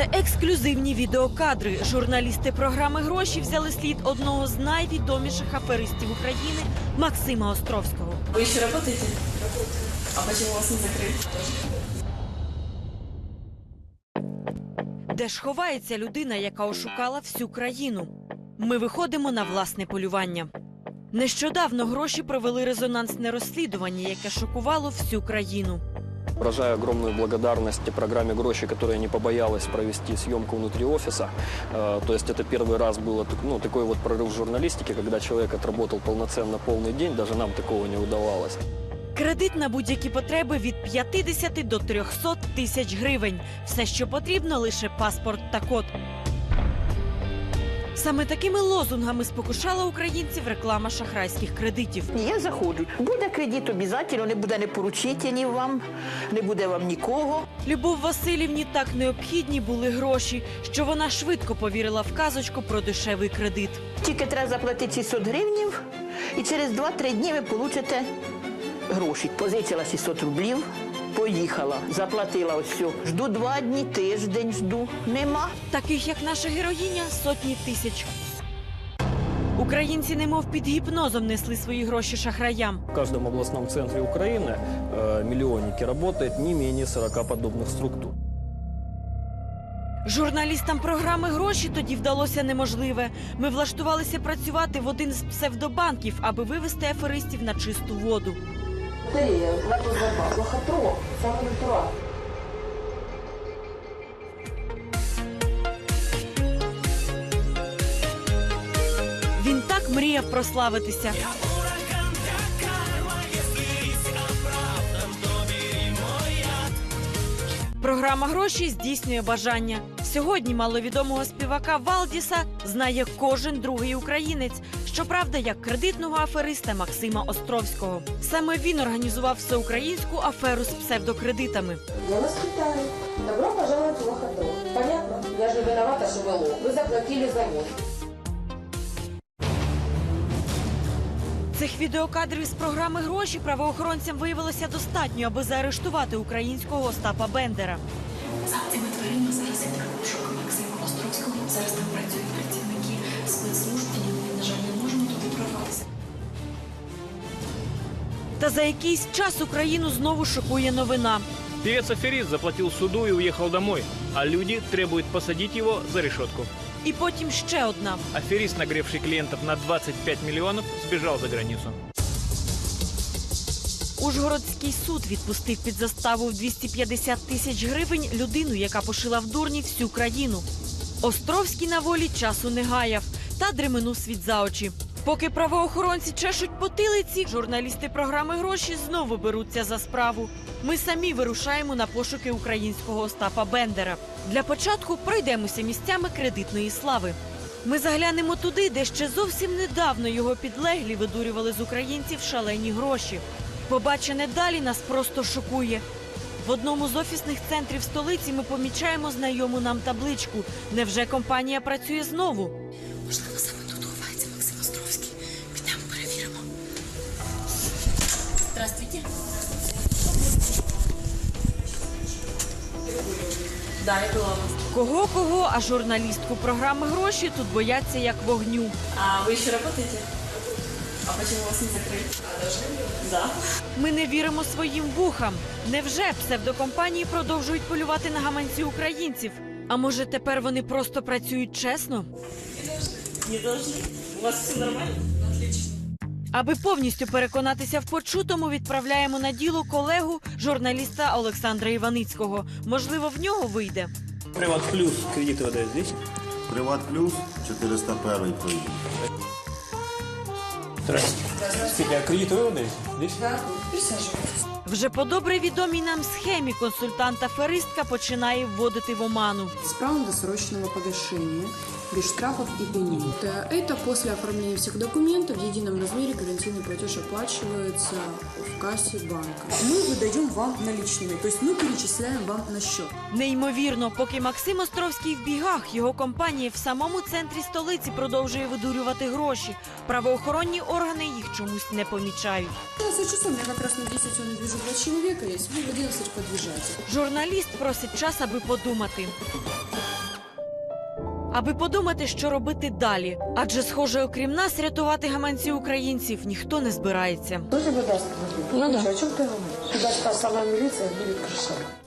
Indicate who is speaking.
Speaker 1: Ексклюзивні відеокадри. Журналісти програми гроші взяли слід одного з найвідоміших аферистів України Максима Островського.
Speaker 2: Вы еще работаете? А почему вас не закрыли?
Speaker 1: Де ж ховається людина, яка ошукала всю країну? Ми виходимо на власне полювання. Нещодавно гроші провели резонансне розслідування, яке шокувало всю країну.
Speaker 3: Выражаю огромную благодарность программе «Гроши», которая не побоялась провести съемку внутри офиса. Э, То есть это первый раз было так- ну, такой вот прорыв в журналистике, когда человек отработал полноценно полный день, даже нам такого не удавалось.
Speaker 1: Кредит на будь-які потреби від 50 до 300 тисяч гривень. Все, що потрібно, лише паспорт та код. Саме такими лозунгами спокушала українців реклама шахрайських кредитів.
Speaker 4: Я заходжу. Буде кредит обов'язково, не буде не поручителів вам, не буде вам нікого.
Speaker 1: Любов Васильівні так необхідні були гроші, що вона швидко повірила в казочку про дешевий кредит.
Speaker 4: Тільки треба заплатити 600 гривнів, і через 2-3 дні ви получите гроші. Позичила 600 рублів, поїхала, заплатила ось все. Жду два дні, тиждень жду. Нема.
Speaker 1: Таких як наша героїня сотні тисяч. Українці, немов під гіпнозом, несли свої гроші шахраям.
Speaker 3: В каждом областном центре Украины э, миллионники работает не менее 40 подобных структур.
Speaker 1: Журналістам програми гроші тоді вдалося неможливе. Ми влаштувалися працювати в один з псевдобанків, аби вивести аферистів на чисту воду.
Speaker 2: Батарея, лакозаба, лохотро, самый натурал.
Speaker 1: Він так мріяв прославитися. Програма гроші здійснює бажання. Сьогодні маловідомого співака Валдіса знає кожен другий українець. Щоправда, як кредитного афериста Максима Островського. Саме він організував всеукраїнську аферу з псевдокредитами.
Speaker 2: Я вас питаю. Добро пожаловать в лохотро. Понятно? Я же виновата, что вы лох. Вы заплатили за мост.
Speaker 1: Цих відеокадрів з програми гроші правоохоронцям виявилося достатньо, аби заарештувати українського Остапа Бендера.
Speaker 5: За цими дверима зараз
Speaker 1: Та за якийсь час Україну знову шокує новина.
Speaker 6: Певец-аферист заплатил суду и уехал домой, а люди требуют посадить его за решетку.
Speaker 1: І потім ще одна.
Speaker 6: Аферист, нагревший клиентов на 25 миллионов, сбежал за границу.
Speaker 1: Ужгородський суд відпустив під заставу в 250 тисяч гривень людину, яка пошила в дурні всю країну. Островський на волі часу не гаяв та дременув світ за очі. Поки правоохоронці чешуть потилиці, журналісти програми гроші знову беруться за справу. Ми самі вирушаємо на пошуки українського Остапа Бендера. Для початку пройдемося місцями кредитної слави. Ми заглянемо туди, де ще зовсім недавно його підлеглі видурювали з українців шалені гроші. Побачене далі нас просто шокує. В одному з офісних центрів столиці ми помічаємо знайому нам табличку. Невже компанія працює знову?
Speaker 5: Здравствуйте.
Speaker 2: Да, я была у вас.
Speaker 1: Кого кого, а журналістку програми гроші тут бояться як вогню.
Speaker 2: А вы еще работаете? А почему вас не закрыли? Да.
Speaker 1: Ми не віримо своїм вухам. Невже псевдокомпанії продовжують полювати на гаманці українців? А може тепер вони просто працюють чесно?
Speaker 2: Не должны. У вас все нормально?
Speaker 1: Аби повністю переконатися в почутому, відправляємо на діло колегу журналіста Олександра Іваницького. Можливо, в нього вийде.
Speaker 6: Приват плюс кредиты выдают здесь.
Speaker 7: Приват плюс 401 проїзд.
Speaker 6: Здравствуйте. Скажите, а кредиты вы выдаете здесь?
Speaker 1: Вже по добре відомій нам схемі консультант-аферистка починає вводити в оману.
Speaker 8: с правом досрочного погашения, без штрафов и пений. Э, Это после оформления всех документов в едином размере гарантийный платеж оплачивается в кассе банка. Мы выдаем вам наличными, то есть мы перечисляем вам на счет.
Speaker 1: Неймовірно, поки Максим Островський в бігах, його компанія в самому центрі столиці продовжує видурювати гроші. Правоохоронні органи їх чомусь не помічають.
Speaker 8: 15 часов, у меня как раз на 10 он вижу два человека есть, вы в 11 подъезжайте.
Speaker 1: Журналіст просить час, аби подумати. аби подумати, що робити далі. Адже, схоже, окрім нас, рятувати гаманці українців ніхто не збирається.
Speaker 2: Ну да. О чем ты говоришь? Сюда та міліція, будет крышевать.